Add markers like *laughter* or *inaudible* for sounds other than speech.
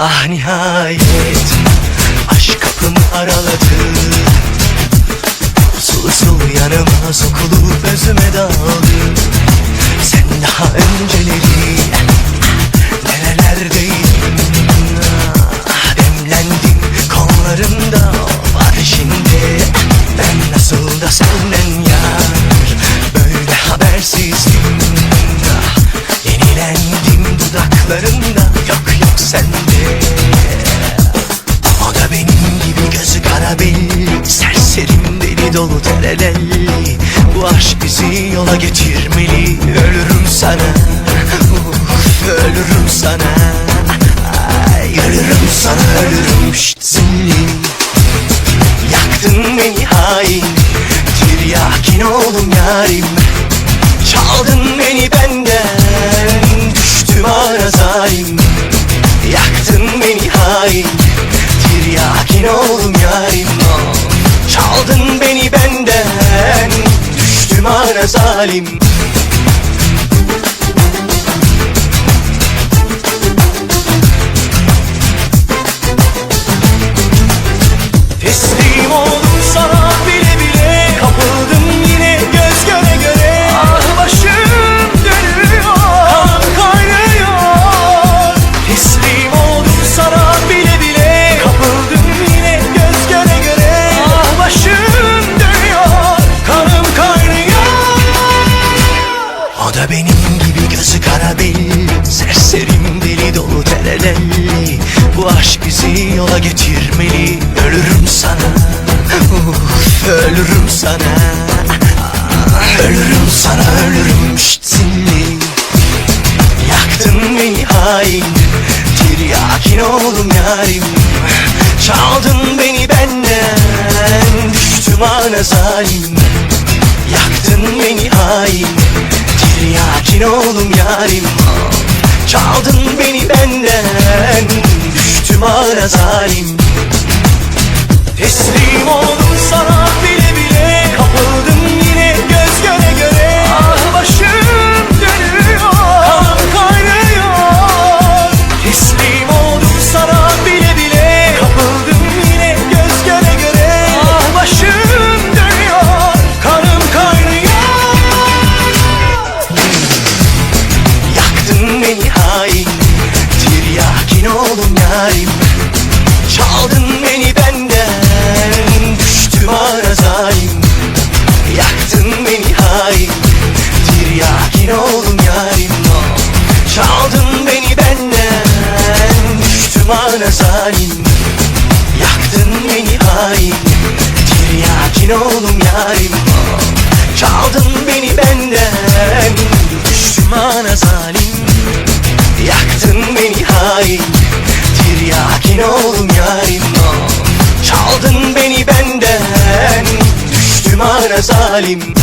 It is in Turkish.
Ah nihayet aşk kapımı araladı. Sulu sulu yanıma sokulup özüme daldı. Sen daha önceleri nerelerdeydin ah, Demlendin kollarımda. Var şimdi Ben nasıl da senden dolu terelelli. Bu aşk bizi yola getirmeli. Ölürüm sana. Uf, *laughs* Ölürüm sana. Ay, Ölürüm sana ölürüm. Şşt zilli. Yaktın beni hain. Tiryakin oldum yarim. Çaldın beni benden. Düştüm ara zalim. Yaktın beni hain. Tiryakin oldum Düştüm terelelli Bu aşk bizi yola getirmeli. Ölürüm sana. Uf, Ölürüm sana. Ölürüm sana ölürüm şşt zilli Yaktın beni hain. Tiryakin oldum yarim. Çaldın beni benden. Düştüm ana zalim. Yaktın beni hain. Tiryakin oldum yarim Çaldın beni benden. Düştüm ara zalim. Teslim Yaktın beni hain. Tiryakin oldum yarim. Çaldın beni benden. Düştüm ana zalim. Yaktın beni hain. Tiryakin oldum yarim. Çaldın beni benden. Düştüm ana zalim